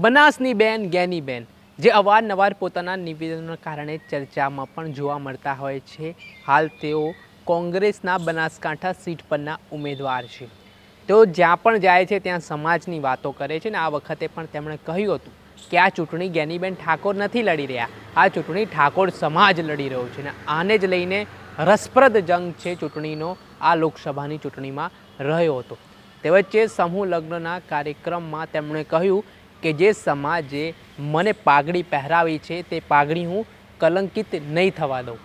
બનાસની બેન, ગેની બેન, જે અવારનવાર પોતાના નિવેદનોના કારણે ચર્ચામાં પણ જોવા મળતા હોય છે. હાલ તેઓ કોંગ્રેસના બનાસકાંઠા સીટ પરના ઉમેદવાર છે. તેઓ જ્યાં પણ જાય છે, ત્યાં સમાજની વાતો કરે છે ને આ વખતે પણ તેમણે કહ્યું હતું કે આ ચૂંટણી ગેનીબેન ઠાકોર નથી લડી રહ્યા. આ ચૂંટણી ઠાકોર સમાજ લડી રહ્યો છે ને આને જ લઈને રસપ્રદ જંગ છે ચૂંટણીનો. આ લોકસભાની ચૂંટણીમાં રહ્યો હતો. તે વચ્ચે સમૂહ લગ્નના કાર્યક્રમમાં તેમણે કહ્યું કે જે સમાજે મને પાઘડી પહેરાવી છે, તે પાઘડી હું કલંકિત નહીં થવા દઉં.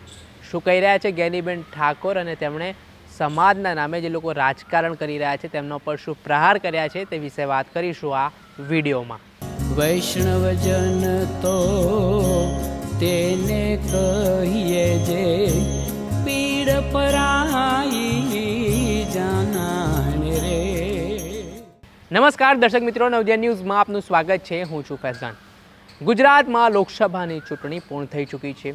શું કહી રહ્યા છે જ્ઞાનીબેન ઠાકોર અને તેમણે સમાજના નામે જે લોકો રાજકારણ કરી રહ્યા છે, તેમના પર શું પ્રહાર કર્યા છે તે વિશે વાત કરીશું આ વિડીયોમાં. વૈષ્ણવજન તો તેને કહીએ જે પીડ પરાઈ નમસ્કાર, દર્શક મિત્રો. નવજ્યા ન્યૂઝમાં આપનું સ્વાગત છે. હું છું ફૈઝાન. ગુજરાતમાં લોકસભાની ચૂંટણી પૂર્ણ થઈ ચૂકી છે.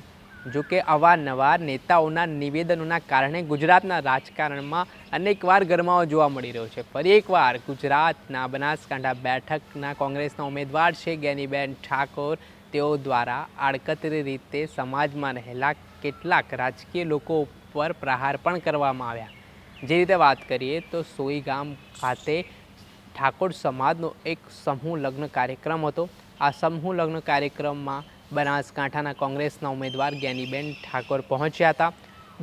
જો કે અવારનવાર નેતાઓના નિવેદનોના કારણે ગુજરાતના રાજકારણમાં અનેકવાર ગરમાવો જોવા મળી રહ્યો છે. ફરી એકવાર ગુજરાતના બનાસકાંઠા બેઠકના કોંગ્રેસના ઉમેદવાર છે ગેનીબેન ઠાકોર. તેઓ દ્વારા આડકતરી રીતે સમાજમાં રહેલા કેટલાક રાજકીય લોકો ઉપર પ્રહાર પણ કરવામાં આવ્યા. જે રીતે વાત કરીએ તો સોઈ ગામ ખાતે ઠાકોર સમાજનો એક સમૂહ લગ્ન કાર્યક્રમ હતો. આ સમૂહ લગ્ન કાર્યક્રમમાં બનાસકાંઠાના કોંગ્રેસના ઉમેદવાર જ્ઞાનીબેન ઠાકોર પહોંચ્યા હતા.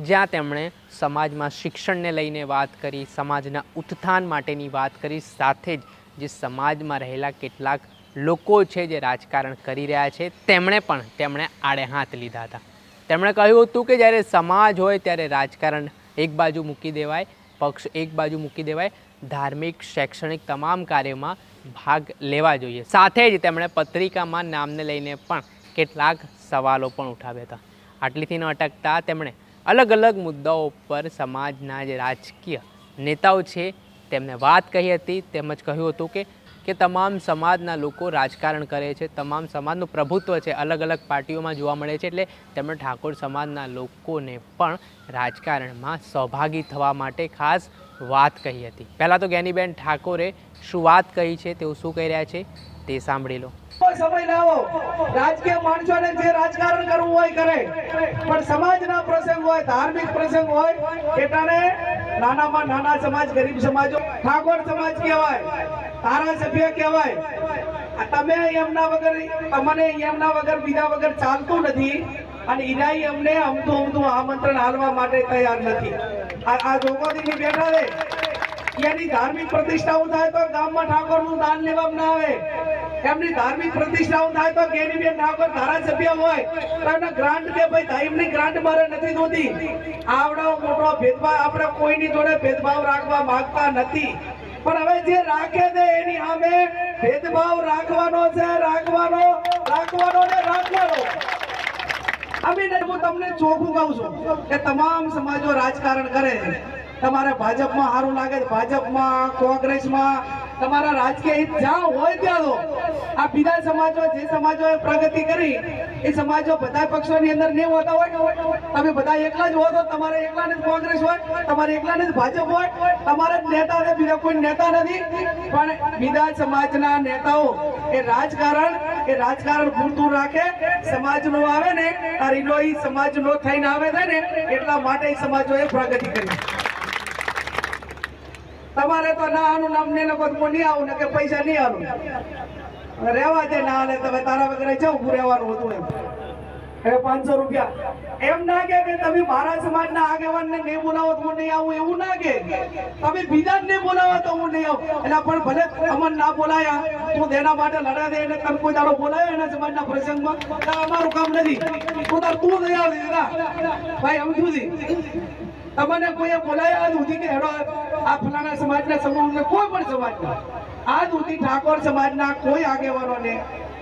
જ્યાં તેમણે સમાજમાં શિક્ષણને લઈને વાત કરી, સમાજના ઉત્થાન માટેની વાત કરી, સાથે જ જે સમાજમાં રહેલા કેટલાક લોકો છે જે રાજકારણ કરી રહ્યા છે, તેમણે પણ તેમણે આડે હાથ લીધા હતા. તેમણે કહ્યું હતું કે જ્યારે સમાજ હોય ત્યારે રાજકારણ એક બાજુ મૂકી દેવાય, પક્ષ એક બાજુ મૂકી દેવાય ધાર્મિક, શૈક્ષણિક તમામ કાર્યોમાં ભાગ લેવા જોઈએ. સાથે જ તેમણે પત્રિકામાં નામને લઈને પણ કેટલાક સવાલો પણ ઉઠાવ્યા હતા. આટલીથી ન અટકતા તેમણે અલગ અલગ મુદ્દાઓ પર સમાજના જે રાજકીય નેતાઓ છે તેમને વાત કહી હતી, તેમજ કહ્યું હતું કે કે તમામ સમાજના લોકો રાજકારણ કરે છે, તમામ સમાજનું પ્રભુત્વ છે, અલગ અલગ પાર્ટીઓમાં જોવા મળે છે, એટલે તેમણે ઠાકોર સમાજના લોકોને પણ રાજકારણમાં સહભાગી થવા માટે ખાસ વાત કહી હતી. પહેલાં તો જ્ઞાનીબેન ઠાકોરે શું વાત કહી છે, તેઓ શું કહી રહ્યા છે, તે સાંભળી લો. સમય લાવો રાજકીય માણસોને જે રાજકારણ કરવું હોય કરે. પણ સમાજના પ્રસંગ હોય, ધાર્મિક પ્રસંગ હોય એટાને નાનામાં નાના સમાજ, ગરીબ સમાજો, ઠાકોર સમાજ કહેવાય. ધારાસભ્ય કહેવાય. તમે એમના વગર તમને એમના વગર, બીજા વગર ચાલતું નથી અને ઈનાઈ અમને અમતું અમતું આમંત્રણ હાલવા માટે તૈયાર નથી. આ જોગોદીની બેઠા રે એની ધાર્મિક પ્રતિષ્ઠાઓ થાય તો ગામમાં ઠાકોરનું દાન લેવામાં ના આવે. એમની ધાર્મિક પ્રતિષ્ઠાઓ થાય તો ગેનીબેન ઠાકોર ધારાસભ્ય હોય. તો એમને ગ્રાન્ટ કે ભાઈ ધાઈમની ગ્રાન્ટ મારે નથી જોતી આવડો મોટો ભેદભાવ, આપણે કોઈની જોડે ભેદભાવ રાખવા માંગતા નથી. પણ હવે જે રાખે છે એની સામે ભેદભાવ રાખવાનો છે, રાખવાનો રાખવાનો ને રાખવાનો. અમે હું તમને ચોખ્ખું કહું છું કે તમામ સમાજો રાજકારણ કરે. તમારે ભાજપમાં સારું લાગે છે. ભાજપમાં, કોંગ્રેસમાં, તમારા રાજકીય હિત જ્યાં હોય ત્યાં આ બીજા સમાજો જે સમાજોએ પ્રગતિ કરી એ સમાજો બધા પક્ષોની અંદર નહીં હોતા હોય, તમે બધા એકલા જ હો તો તમારે એકલાને જ કોંગ્રેસ હોય, તમારે એકલાને જ ભાજપ હોય, તમારે જ નેતા છે બીજા કોઈ નેતા નથી. પણ બીજા સમાજના નેતાઓ, એ રાજકારણ એ રાજકારણ પૂરતું રાખે, સમાજનો આવે ને તારી લો એ સમાજનો થઈને આવે છે ને, એટલા માટે સમાજો સમાજોએ પ્રગતિ કરી. તમારે તો ના આનું નામ ને લોકો નહીં આવું ને કે પૈસા નહીં આવું રહેવા દે ના હાલે તમે તારા વગર છે ઉભું રહેવાનું હતું એમ. એ પાંચસો રૂપિયા. એમ ના કે તમે મારા સમાજના આગેવાનને નહીં બોલાવો તો હું નહીં આવું એવું ના કે. તમે બીજા ને બોલાવો તો હું નહીં આવું. એટલે પણ ભલે અમન ના બોલાયા તું તેના માટે લડા દે એને તમે કોઈ દાડો બોલાયો એના સમાજના પ્રસંગમાં? અમારું કામ નથી. તું તાર તું નહીં આવે ભાઈ એમ શું તમને કોઈએ બોલાયા નથી કે હેડો આ ફલાણા સમાજના સમૂહને કોઈ પણ સમાજના. આજ સુધી ઠાકોર સમાજના કોઈ આગેવાનોને,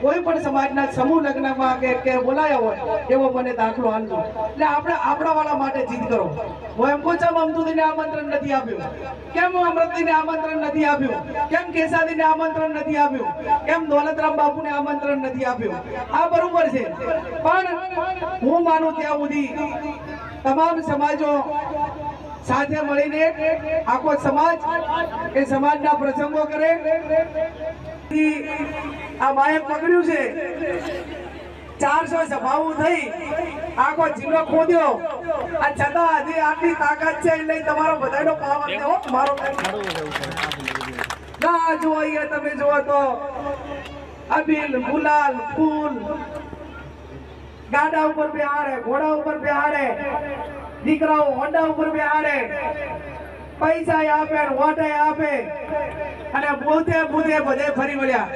કોઈ પણ સમાજના સમૂહ લગ્નમાં કે કે બોલાયા હોય, એવો મને દાખલો હાલતો એટલે આપણે આપણા વાળા માટે જીત કરો. હું એમ કહું છું અમદુદીને આમંત્રણ નથી આપ્યું. કેમ હું અમૃતદીને આમંત્રણ નથી આપ્યું? કેમ કેસાદીને આમંત્રણ નથી આપ્યું? કેમ દોલતરામ બાપુને આમંત્રણ નથી આપ્યું? આ બરોબર છે. પણ હું માનું ત્યાં સુધી તમામ સમાજો સાથે મળીને આખો સમાજ એ સમાજના પ્રસંગો કરે. આ બાએ પકડ્યું છે. ચારસો સભાઓ થઈ. આખો જિલ્લો ખોદ્યો. આ છતાં હજી આટલી તાકાત છે એટલે તમારો બધાનો પાવર હો મારો ના જુઓ અહીંયા તમે જુઓ તો. અબીલ ગુલાલ ફૂલ. ગાડા ઉપર બેહાડે ઘોડા ઉપર બેહાડે. દીકરાઓ હોન્ડા ઉપર બેહાડે પૈસા આપે વોટે આપે. અને બુધે બુધે બધે ફરી વળ્યા.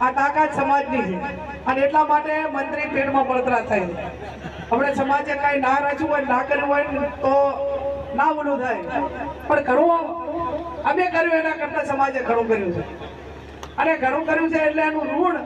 આ તાકાત સમાજની છે. અને એટલા માટે મંત્રી પેટમાં બળતરા થાય. આપણે સમાજે કાંઈ ના રાખ્યું હોય, ના કર્યું હોય તો ના બોલું થાય. પણ ઘણું અમે કર્યું એના કરતા સમાજે ઘણું કર્યું છે. અને ઘણું કર્યું છે એટલે એનું ઋણ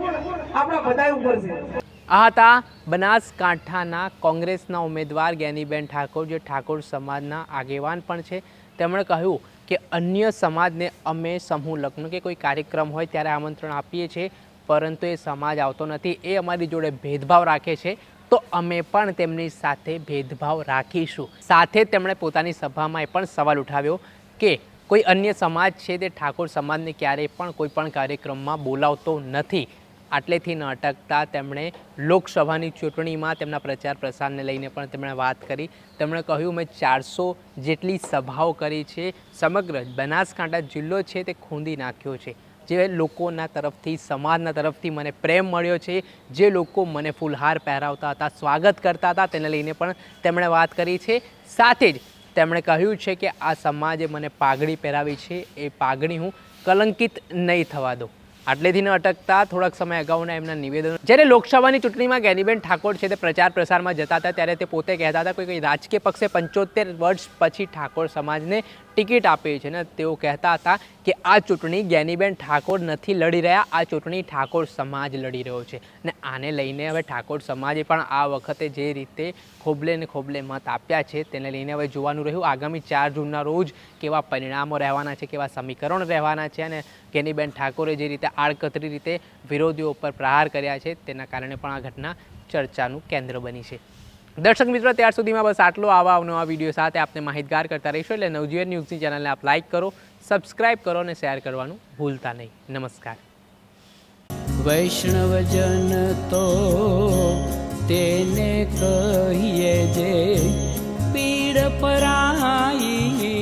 આપણા બધા ઉપર છે. આ હતા બનાસકાંઠાના કોંગ્રેસના ઉમેદવાર જ્ઞાનીબેન ઠાકોર, જે ઠાકોર સમાજના આગેવાન પણ છે. તેમણે કહ્યું કે અન્ય સમાજને અમે સમૂહ લગ્ન કે કોઈ કાર્યક્રમ હોય ત્યારે આમંત્રણ આપીએ છીએ, પરંતુ એ સમાજ આવતો નથી. એ અમારી જોડે ભેદભાવ રાખે છે. તો અમે પણ તેમની સાથે ભેદભાવ રાખીશું. સાથે તેમણે પોતાની સભામાં એ પણ સવાલ ઉઠાવ્યો કે કોઈ અન્ય સમાજ છે તે ઠાકોર સમાજને ક્યારેય પણ કોઈ પણ કાર્યક્રમમાં બોલાવતો નથી. આટલેથી ન અટકતા. તેમણે લોકસભાની ચૂંટણીમાં તેમના પ્રચાર પ્રસારને લઈને પણ તેમણે વાત કરી. તેમણે કહ્યું, મેં ચારસો જેટલી સભાઓ કરી છે. સમગ્ર બનાસકાંઠા જિલ્લો છે તે ખૂંદી નાખ્યો છે. જે લોકોના તરફથી, સમાજના તરફથી મને પ્રેમ મળ્યો છે. જે લોકો મને ફૂલહાર પહેરાવતા હતા, સ્વાગત કરતા હતા, તેને લઈને પણ તેમણે વાત કરી છે. સાથે જ તેમણે કહ્યું છે કે આ સમાજે મને પાઘડી પહેરાવી છે. એ પાઘડી હું કલંકિત નહીં થવા દઉં. આટલેથી ન અટકતા થોડાક સમય અગાઉના એમના નિવેદનો. જ્યારે લોકસભાની ચૂંટણીમાં ગેનીબેન ઠાકોર છે તે પ્રચાર પ્રસારમાં જતા હતા, ત્યારે તે પોતે કહેતા હતા કોઈ રાજકીય પક્ષે પંચોતેર વર્ષ પછી ઠાકોર સમાજને ટિકિટ આપી છે. ને તેઓ કહેતા હતા કે આ ચૂંટણી જ્ઞાનીબેન ઠાકોર નથી લડી રહ્યા, આ ચૂંટણી ઠાકોર સમાજ લડી રહ્યો છે. ને આને લઈને હવે ઠાકોર સમાજે પણ આ વખતે જે રીતે ખોબલે ને ખોબલે મત આપ્યા છે, તેને લઈને હવે જોવાનું રહ્યું. આગામી ચાર જૂનના રોજ કેવા પરિણામો રહેવાના છે, કેવા સમીકરણ રહેવાના છે અને જ્ઞાનીબેન ઠાકોરે જે રીતે આડકતરી રીતે વિરોધીઓ ઉપર પ્રહાર કર્યા છે, તેના કારણે પણ આ ઘટના ચર્ચાનું કેન્દ્ર બની છે. દર્શક મિત્રો, ત્યાર સુધીમાં બસ આટલો આવા નવા વીડિયો સાથે આપને માહિતગાર કરતા રહીશું. એટલે નવજીવન ન્યૂઝની ચેનલને આપ લાઇક કરો સબસ્ક્રાઇબ કરો અને શેર કરવાનું ભૂલતા નહીં. નમસ્કાર. વૈષ્ણવજન તો તેને કહીએ જે પીડ પરાઈ